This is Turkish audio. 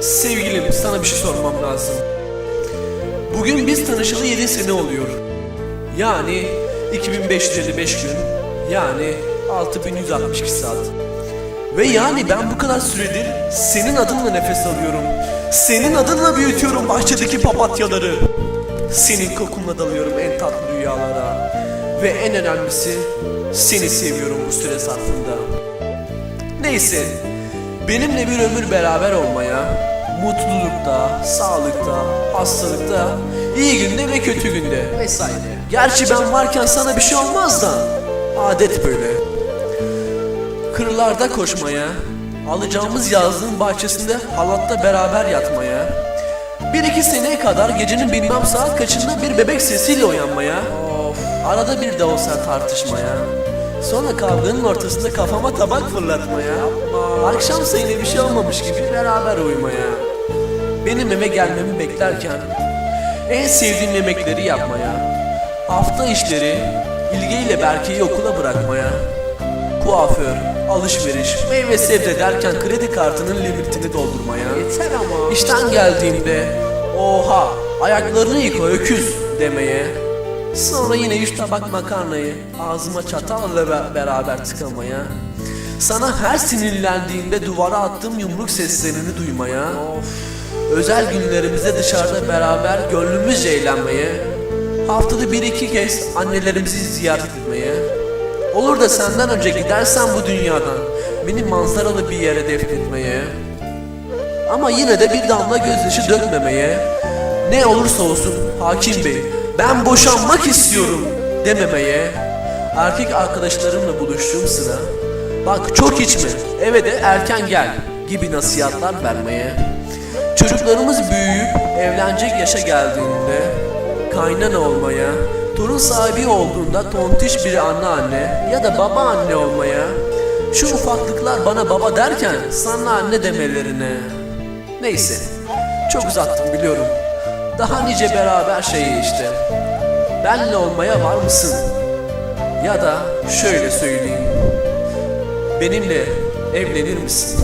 Sevgilim sana bir şey sormam lazım. Bugün biz tanışalı 7 sene oluyor. Yani 2555 gün. Yani 6162 saat. Ve yani ben bu kadar süredir senin adınla nefes alıyorum. Senin adınla büyütüyorum bahçedeki papatyaları. Senin kokunla dalıyorum en tatlı rüyalara. Ve en önemlisi seni seviyorum bu süre zarfında. Neyse, benimle bir ömür beraber olmaya, mutlulukta, sağlıkta, hastalıkta, iyi günde ve kötü günde vesaire. Gerçi ben varken sana bir şey olmaz da, adet böyle. Kırlarda koşmaya, alacağımız yazlığın bahçesinde halatta beraber yatmaya, bir iki seneye kadar gecenin bilmem saat kaçında bir bebek sesiyle uyanmaya, arada bir de olsa tartışmaya, sonra kavganın ortasında kafama tabak fırlatmaya, akşamsa yine bir şey olmamış gibi beraber uyumaya, benim eve gelmemi beklerken, en sevdiğim yemekleri yapmaya, hafta işleri, ilgiyle Berke'yi okula bırakmaya, kuaför, alışveriş, meyve sebze derken kredi kartının limitini doldurmaya. Yeter ama. İşten geldiğimde oha ayaklarını yıka öküz demeye. Sonra yine üç tabak makarnayı ağzıma çatalla be- beraber tıkamaya. Sana her sinirlendiğimde duvara attığım yumruk seslerini duymaya. Özel günlerimizde dışarıda beraber gönlümüzce eğlenmeye. Haftada bir iki kez annelerimizi ziyaret etmeye. Olur da senden önce gidersen bu dünyadan beni manzaralı bir yere defnetmeye ama yine de bir damla gözyaşı dökmemeye ne olursa olsun hakim bey ben boşanmak istiyorum dememeye erkek arkadaşlarımla buluştuğum sıra bak çok içme eve de erken gel gibi nasihatler vermeye çocuklarımız büyüyüp evlenecek yaşa geldiğinde kaynana olmaya, torun sahibi olduğunda tontiş bir anneanne ya da baba anne olmaya, şu ufaklıklar bana baba derken sana anne demelerine. Neyse, çok uzattım biliyorum. Daha nice beraber şeyi işte. Benle olmaya var mısın? Ya da şöyle söyleyeyim. Benimle evlenir misin?